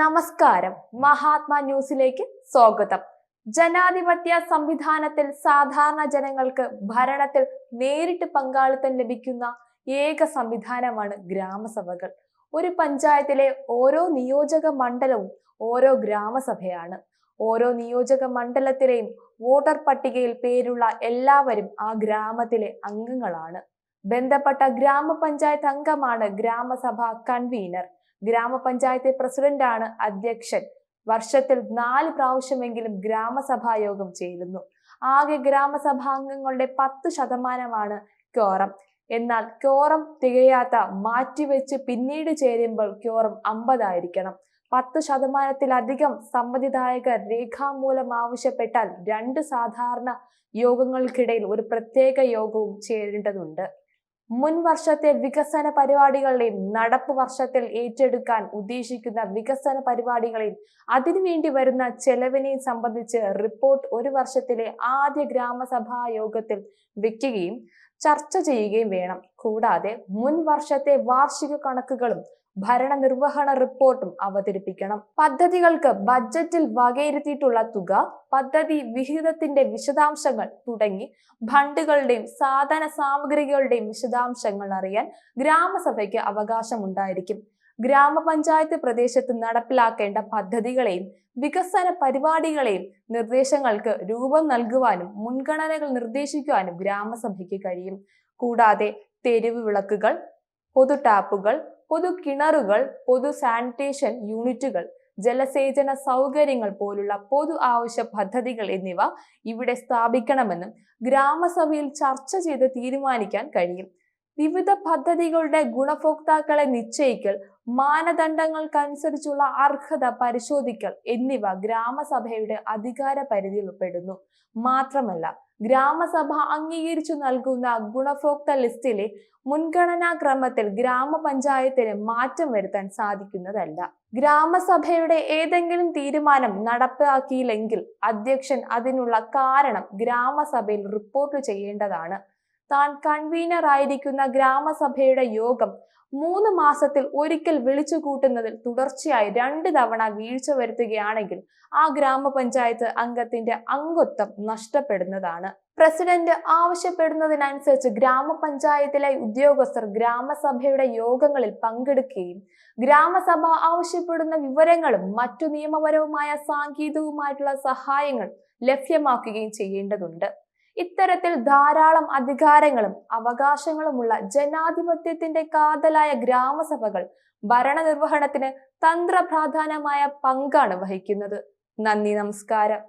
നമസ്കാരം. മഹാത്മാ ന്യൂസിലേക്ക് സ്വാഗതം. ജനാധിപത്യ സംവിധാനത്തിൽ സാധാരണ ജനങ്ങൾക്ക് ഭരണത്തിൽ നേരിട്ട് പങ്കാളിത്തം ലഭിക്കുന്ന ഏക സംവിധാനമാണ് ഗ്രാമസഭകൾ. ഒരു പഞ്ചായത്തിലെ ഓരോ നിയോജക മണ്ഡലവും ഓരോ ഗ്രാമസഭയാണ്. ഓരോ നിയോജക മണ്ഡലത്തിലെയും വോട്ടർ പട്ടികയിൽ പേരുള്ള എല്ലാവരും ആ ഗ്രാമത്തിലെ അംഗങ്ങളാണ്. ബന്ധപ്പെട്ട ഗ്രാമപഞ്ചായത്ത് അംഗമാണ് ഗ്രാമസഭ കൺവീനർ. ഗ്രാമപഞ്ചായത്ത് പ്രസിഡന്റാണ് അധ്യക്ഷൻ. വർഷത്തിൽ നാല് പ്രാവശ്യമെങ്കിലും ഗ്രാമസഭായോഗം ചേരുന്നു. ആകെ ഗ്രാമസഭാംഗങ്ങളുടെ പത്ത് ശതമാനമാണ് ക്യോറം. എന്നാൽ ക്യോറം തികയാത്ത മാറ്റിവെച്ച് പിന്നീട് ചേരുമ്പോൾ ക്യോറം അമ്പതായിരിക്കണം. പത്ത് ശതമാനത്തിലധികം സമ്മതിദായകർ രേഖാമൂലം ആവശ്യപ്പെട്ടാൽ രണ്ട് സാധാരണ യോഗങ്ങൾക്കിടയിൽ ഒരു പ്രത്യേക യോഗവും ചേരേണ്ടതുണ്ട്. മുൻ വർഷത്തെ വികസന പരിപാടികളെയും നടപ്പ് വർഷത്തിൽ ഏറ്റെടുക്കാൻ ഉദ്ദേശിക്കുന്ന വികസന പരിപാടികളെയും അതിനുവേണ്ടി വരുന്ന ചെലവിനെയും സംബന്ധിച്ച് റിപ്പോർട്ട് ഒരു വർഷത്തിലെ ആദ്യ ഗ്രാമസഭാ യോഗത്തിൽ വെക്കുകയും ചർച്ച ചെയ്യുകയും വേണം. കൂടാതെ മുൻ വർഷത്തെ വാർഷിക കണക്കുകളും ഭരണ നിർവഹണ റിപ്പോർട്ടും അവതരിപ്പിക്കണം. പദ്ധതികൾക്ക് ബജറ്റിൽ വകയിരുത്തിയിട്ടുള്ള തുക പദ്ധതി വിഹിതത്തിന്റെ വിശദാംശങ്ങൾ തുടങ്ങി ഫണ്ടുകളുടെയും സാധന സാമഗ്രികളുടെയും വിശദാംശങ്ങൾ അറിയാൻ ഗ്രാമസഭയ്ക്ക് അവകാശമുണ്ടായിരിക്കും. ഗ്രാമപഞ്ചായത്ത് പ്രദേശത്ത് നടപ്പിലാക്കേണ്ട പദ്ധതികളെയും വികസന പരിപാടികളെയും നിർദ്ദേശങ്ങൾക്ക് രൂപം നൽകുവാനും മുൻഗണനകൾ നിർദ്ദേശിക്കുവാനും ഗ്രാമസഭയ്ക്ക് കഴിയും. കൂടാതെ തെരുവ് വിളക്കുകൾ പൊതു ടാപ്പുകൾ പൊതു കിണറുകൾ പൊതു സാനിറ്റേഷൻ യൂണിറ്റുകൾ ജലസേചന സൗകര്യങ്ങൾ പോലുള്ള പൊതു ആവശ്യ പദ്ധതികൾ എന്നിവ ഇവിടെ സ്ഥാപിക്കണമെന്നും ഗ്രാമസഭയിൽ ചർച്ച ചെയ്ത് തീരുമാനിക്കാൻ കഴിയും. വിവിധ പദ്ധതികളുടെ ഗുണഭോക്താക്കളെ നിശ്ചയിക്കൽ മാനദണ്ഡങ്ങൾക്കനുസരിച്ചുള്ള അർഹത പരിശോധിക്കൽ എന്നിവ ഗ്രാമസഭയുടെ അധികാര പരിധിയിൽ ഉൾപ്പെടുന്നു. മാത്രമല്ല ഗ്രാമസഭ അംഗീകരിച്ചു നൽകുന്ന ഗുണഭോക്ത ലിസ്റ്റിലെ മുൻഗണനാ ക്രമത്തിൽ ഗ്രാമപഞ്ചായത്തിന് മാറ്റം വരുത്താൻ സാധിക്കുന്നതല്ല. ഗ്രാമസഭയുടെ ഏതെങ്കിലും തീരുമാനം നടപ്പാക്കിയില്ലെങ്കിൽ അധ്യക്ഷൻ അതിനുള്ള കാരണം ഗ്രാമസഭയിൽ റിപ്പോർട്ട് ചെയ്യേണ്ടതാണ്. താൻ കൺവീനർ ആയിരിക്കുന്ന ഗ്രാമസഭയുടെ യോഗം മൂന്ന് മാസത്തിൽ ഒരിക്കൽ വിളിച്ചു കൂട്ടുന്നതിൽ തുടർച്ചയായി രണ്ട് തവണ വീഴ്ച വരുത്തുകയാണെങ്കിൽ ആ ഗ്രാമപഞ്ചായത്ത് അംഗത്തിന്റെ അംഗത്വം നഷ്ടപ്പെടുന്നതാണ്. പ്രസിഡന്റ് ആവശ്യപ്പെടുന്നതിനനുസരിച്ച് ഗ്രാമപഞ്ചായത്തിലെ ഉദ്യോഗസ്ഥർ ഗ്രാമസഭയുടെ യോഗങ്ങളിൽ പങ്കെടുക്കുകയും ഗ്രാമസഭ ആവശ്യപ്പെടുന്ന വിവരങ്ങളും മറ്റു നിയമപരവുമായ സാങ്കേതികവുമായിട്ടുള്ള സഹായങ്ങൾ ലഭ്യമാക്കുകയും ചെയ്യേണ്ടതുണ്ട്. ഇത്തരത്തിൽ ധാരാളം അധികാരങ്ങളും അവകാശങ്ങളുമുള്ള ജനാധിപത്യത്തിന്റെ കാതലായ ഗ്രാമസഭകൾ ഭരണനിർവഹണത്തിന് തന്ത്രപ്രാധാനമായ പങ്കാണ് വഹിക്കുന്നത്. നന്ദി നമസ്കാരം.